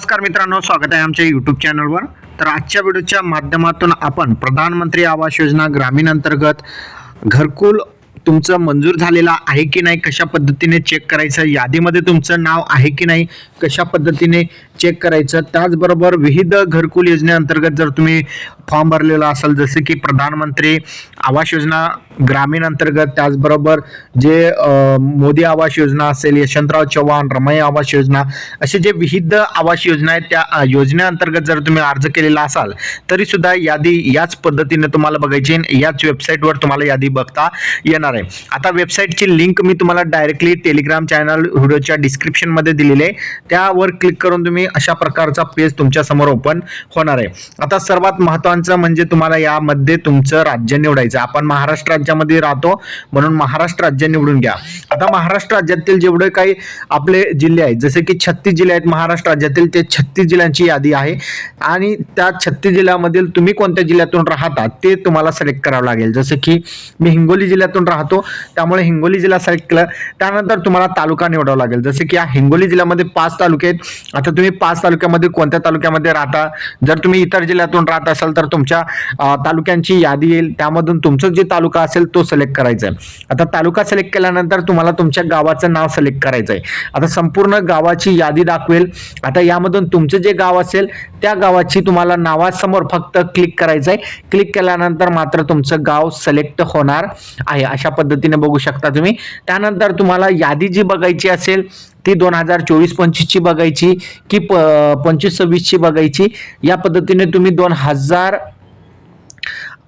नमस्कार मित्रांनो स्वागत आहे आमच्या यूट्यूब चॅनलवर तर आजच्या व्हिडिओच्या माध्यमातून आपण प्रधानमंत्री आवास योजना ग्रामीण अंतर्गत घरकुल तुमचं मंजूर झालेलं आहे की नाही? कशा पद्धतीने चेक करायचं? यादीमध्ये तुमचं नाव आहे की नाही? कशा पद्धतीने चेक करायचं? त्याचबरोबर विविध घरकुल योजनेअंतर्गत जर तुम्ही फॉर्म भरलेला असाल जसे की प्रधानमंत्री आवास योजना ग्रामीण अंतर्गत त्याचबरोबर जे मोदी आवास योजना असेल यशवंतराव चव्हाण रमय आवास योजना असे जे विविध आवास योजना आहेत त्या योजनेअंतर्गत जर तुम्ही अर्ज केलेला असाल तरी सुद्धा यादी याच पद्धतीने तुम्हाला बघायची याच वेबसाईटवर तुम्हाला यादी बघता येणार आहे. आता वेबसाईटची लिंक मी तुम्हाला डायरेक्टली टेलिग्राम चॅनल व्हिडिओच्या डिस्क्रिप्शनमध्ये दिलेली आहे. त्यावर क्लिक करून तुम्ही अशा प्रकारचा पेज तुमच्यासमोर ओपन होणार आहे. आता सर्वात महत्त्वाचं म्हणजे तुम्हाला यामध्ये तुमचं राज्य निवडायचं आपण महाराष्ट्र राज्यामध्ये राहतो म्हणून महाराष्ट्र राज्य निवडून घ्या. आता महाराष्ट्र राज्यातील जेवढे काही आपले जिल्हे आहेत जसे की छत्तीस जिल्हे आहेत महाराष्ट्र राज्यातील ते छत्तीस जिल्ह्यांची यादी आहे. आणि त्या छत्तीस जिल्ह्यामधील तुम्ही कोणत्या जिल्ह्यातून राहता ते तुम्हाला सिलेक्ट करावं लागेल. जसं की मी हिंगोली जिल्ह्यातून राहतो त्यामुळे हिंगोली जिल्हा सिलेक्ट केला त्यानंतर तुम्हाला तालुका निवडावा लागेल. जसे की या हिंगोली जिल्ह्यामध्ये पाच तालुके आहेत. आता तुम्ही पाच तालुक्यामध्ये कोणत्या तालुक्यामध्ये राहता? जर तुम्ही इतर जिल्ह्यातून राहत असाल तर तुमच्या तालुक्यांची यादी येईल. त्यामधून तुमचं जे तालुका असेल तो सिलेक्ट करायचा आहे. आता तालुका सिलेक्ट केल्यानंतर तुम्हाला तुमच्या गावाचं नाव सिलेक्ट करायचं आहे. आता संपूर्ण गावाची यादी दाखवेल. आता यामधून तुमचं जे गाव असेल त्या गावाची तुम्हाला नावासमोर फक्त क्लिक करायचं आहे. क्लिक केल्यानंतर मात्र तुमचं गाव सिलेक्ट होणार आहे. अशा पद्धतीने बघू शकता तुम्ही. त्यानंतर तुम्हाला यादी जी बघायची असेल ती दोन हजार चोवीस पंचवीसची बघायची की प पंचवीस सव्वीसची बघायची. या पद्धतीने तुम्ही दोन हजार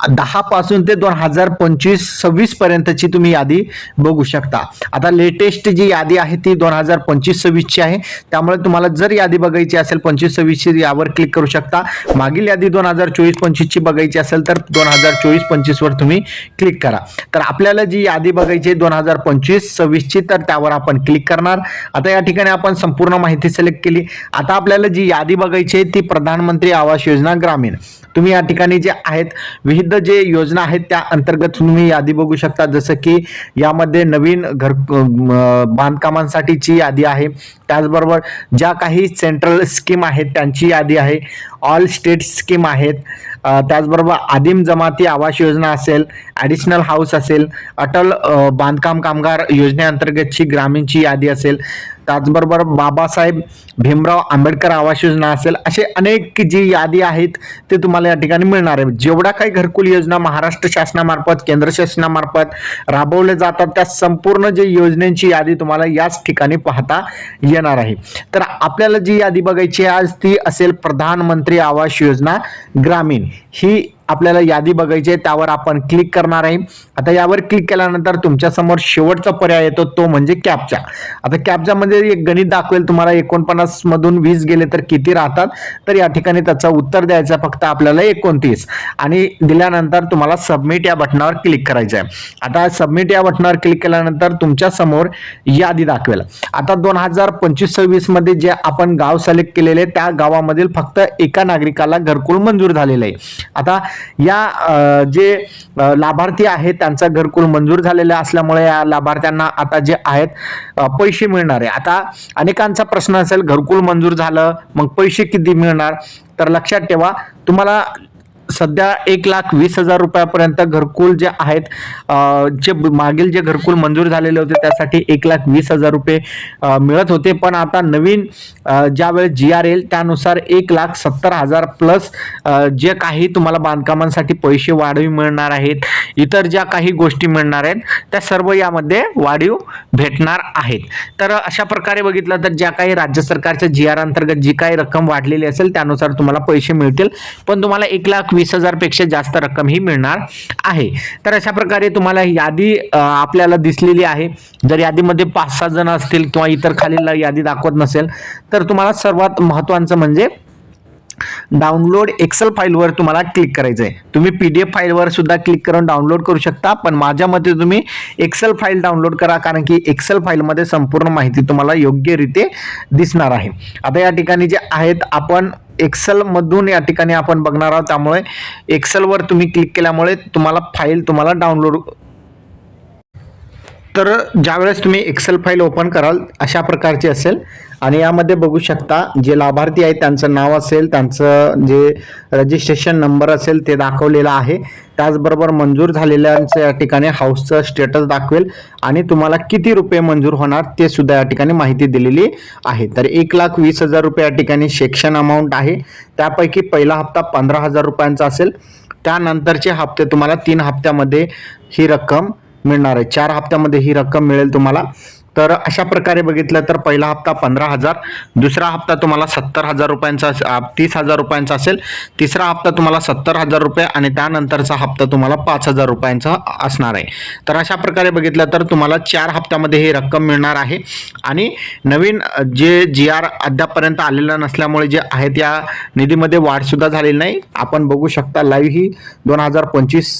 दहा पासून ते दोन हजार पंचवीस सव्वीस पर्यंतची तुम्ही यादी बघू शकता. आता लेटेस्ट जी यादी आहे ती दोन हजार पंचवीस सव्वीसची आहे. त्यामुळे तुम्हाला जर यादी बघायची असेल पंचवीस सव्वीसची यावर क्लिक करू शकता. मागील यादी दोन हजार चोवीस पंचवीसची बघायची असेल तर दोन हजार चोवीस पंचवीसवर तुम्ही क्लिक करा. तर आपल्याला जी यादी बघायची आहे दोन हजार पंचवीस सव्वीसची तर त्यावर आपण क्लिक करणार. आता या ठिकाणी आपण संपूर्ण माहिती सिलेक्ट केली. आता आपल्याला जी यादी बघायची आहे ती प्रधानमंत्री आवास योजना ग्रामीण. तुम्ही या ठिकाणी जे आहेत विविध जे योजना आहेत त्या अंतर्गत तुम्ही यादी बघू शकता. जसं की यामध्ये नवीन घर बांधकामांसाठीची यादी आहे. त्याचबरोबर ज्या काही सेंट्रल स्कीम आहेत त्यांची यादी आहे. ऑल स्टेट स्कीम आहेत. त्याचबरोबर आदिम जमाती आवास योजना असेल ॲडिशनल हाऊस असेल अटल बांधकाम कामगार योजनेअंतर्गतची ग्रामीणची यादी असेल. त्याचबरोबर बाबासाहेब भीमराव आंबेडकर आवास योजना असेल असे अनेक जी यादी आहेत ते तुम्हाला या ठिकाणी मिळणार आहे जेवढ्या काही घरकुल योजना महाराष्ट्र शासनामार्फत केंद्र शासनामार्फत राबवल्या जातात त्या संपूर्ण जे योजनेची यादी तुम्हाला याच ठिकाणी पाहता येणार आहे. तर आपल्याला जी यादी बघायची आहे आज ती असेल प्रधानमंत्री आवास योजना ग्रामीण. ही आपल्याला यादी बघायची आहे त्यावर आपण क्लिक करणार आहे. आता यावर क्लिक केल्यानंतर तुमच्यासमोर शेवटचा पर्याय येतो तो म्हणजे कॅपचा आता कॅपच्यामध्ये एक गणित दाखवेल तुम्हाला एकोणपन्नास मधून वीस गेले तर किती राहतात? तर या ठिकाणी त्याचं उत्तर द्यायचं आहे फक्त आपल्याला एकोणतीस. आणि दिल्यानंतर तुम्हाला सबमिट या बटनावर क्लिक करायचं आहे. आता सबमिट या बटनावर क्लिक केल्यानंतर तुमच्यासमोर यादी दाखवेल. आता दोन हजार पंचवीस सव्वीसमध्ये जे आपण गाव सिलेक्ट केलेले त्या गावामधील फक्त एका नागरिकाला घरकुल मंजूर झालेलं आहे. आता या जे लाभार्थी आहेत त्यांचा घरकुल मंजूर झालेला असल्यामुळे या लाभार्थ्यांना आता जे आहेत पैसे मिळणार आहे. आता अनेकांचा प्रश्न असेल घरकुल मंजूर झालं मग पैसे किती मिळणार? तर लक्षात ठेवा तुम्हाला सध्या एक लाख वीस हजार रुपयापर्यंत घरकुल जे आहेत जे मागील जे घरकुल मंजूर झालेले होते त्यासाठी एक लाख वीस हजार रुपये मिळत होते. पण आता नवीन ज्यावेळेस जी आर एल त्यानुसार एक लाख सत्तर हजार प्लस जे काही तुम्हाला बांधकामांसाठी पैसे वाढीव मिळणार आहेत इतर ज्या काही गोष्टी मिळणार आहेत त्या सर्व यामध्ये वाढीव भेटणार आहेत. तर अशा प्रकारे बघितलं तर ज्या काही राज्य सरकारच्या जी आर अंतर्गत जी काही रक्कम वाढलेली असेल त्यानुसार तुम्हाला पैसे मिळतील. पण तुम्हाला एक लाख वीस हजारपेक्षा जास्त रक्कम ही मिळणार आहे. तर अशा प्रकारे तुम्हाला यादी आपल्याला दिसलेली आहे. जर यादीमध्ये पाच सहा जण असतील किंवा इतर खालील यादी दाखवत नसेल तर तुम्हाला सर्वात महत्त्वाचं म्हणजे डाउनलोड एक्सेल फाईलवर तुम्हाला क्लिक करायचं आहे तुम्ही पी डी एफ फाईलवर सुद्धा क्लिक करून डाउनलोड करू शकता पण माझ्या मते तुम्ही एक्सेल फाईल डाउनलोड करा कारण की एक्सेल फाईलमध्ये संपूर्ण माहिती तुम्हाला योग्यरीते दिसणार आहे. आता या ठिकाणी जे आहेत आपण एक्सेल मधून या ठिकाणी आपण बघणार आहोत त्यामुळे एक्सेलवर तुम्ही क्लिक केल्यामुळे तुम्हाला फाईल तुम्हाला डाउनलोड तर ज्यावेळेस तुम्ही एक्सेल फाईल ओपन कराल अशा प्रकारची असेल. आणि यामध्ये बघू शकता जे लाभार्थी आहेत त्यांचं नाव असेल त्यांचं जे रजिस्ट्रेशन नंबर असेल ते दाखवलेलं आहे. त्याचबरोबर मंजूर झालेल्यांचं या ठिकाणी हाऊसचं स्टेटस दाखवेल. आणि तुम्हाला किती रुपये मंजूर होणार ते सुद्धा या ठिकाणी माहिती दिलेली आहे. तर एक लाख वीस हजार रुपये या ठिकाणी सेक्शन अमाऊंट आहे. त्यापैकी पहिला हप्ता पंधरा हजार रुपयांचा असेल. त्यानंतरचे हप्ते तुम्हाला तीन हप्त्यामध्ये ही रक्कम मिळणार आहे. चार हप्त्यामध्ये ही रक्कम मिळेल तुम्हाला. तर अशा प्रकारे बघितलं तर पहिला हप्ता पंधरा हजार दुसरा हप्ता तुम्हाला सत्तर हजार रुपयांचा अस- तीस हजार रुपयांचा असेल. तिसरा हप्ता तुम्हाला सत्तर हजार रुपये आणि त्यानंतरचा हप्ता तुम्हाला पाच हजार रुपयांचा असणार आहे. तर अशा प्रकारे बघितलं तर तुम्हाला चार हप्त्यामध्ये ही रक्कम मिळणार आहे. आणि नवीन जे जी आर अद्यापपर्यंत आलेलं नसल्यामुळे जे आहे त्या निधीमध्ये वाढसुद्धा झालेली नाही. आपण बघू शकता लाईव्ह ही दोन हजार पंचवीस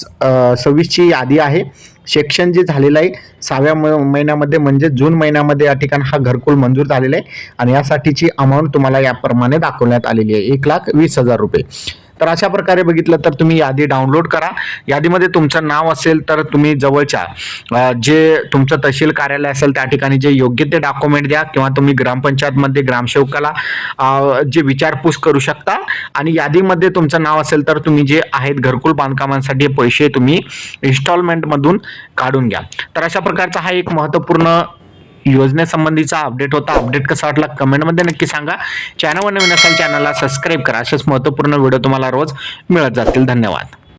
सव्वीसची यादी आहे. सेक्शन जे झालेलं आहे सहाव्या म- महिन्यामध्ये म्हणजे जून महिन्यामध्ये या ठिकाणी हा घरकुल मंजूर झालेला आहे. आणि यासाठीची अमाऊंट तुम्हाला याप्रमाणे दाखवण्यात आलेली आहे. एक लाख वीस हजार रुपये. तर अशा प्रकारे बघितलं तर तुम्ही यादी डाउनलोड करा. यादीमध्ये तुमचं नाव असेल तर तुम्ही जवळच्या जे तुमचं तहसील कार्यालय असेल त्या ठिकाणी जे योग्य ते डॉक्युमेंट द्या किंवा तुम्ही ग्रामपंचायतमध्ये ग्रामसेवकाला जे विचारपूस करू शकता. आणि यादीमध्ये तुमचं नाव असेल तर तुम्ही जे आहेत घरकुल बांधकामांसाठी पैसे तुम्ही इन्स्टॉलमेंटमधून काढून घ्या. तर अशा प्रकारचा हा एक महत्त्वपूर्ण योजनेसंबंधीचा अपडेट होता. अपडेट कसा वाटला? कमेंटमध्ये नक्की सांगा. चॅनलवर नवीन असाल चॅनलला सबस्क्राईब करा. असेच महत्त्वपूर्ण व्हिडिओ तुम्हाला रोज मिळत जातील. धन्यवाद.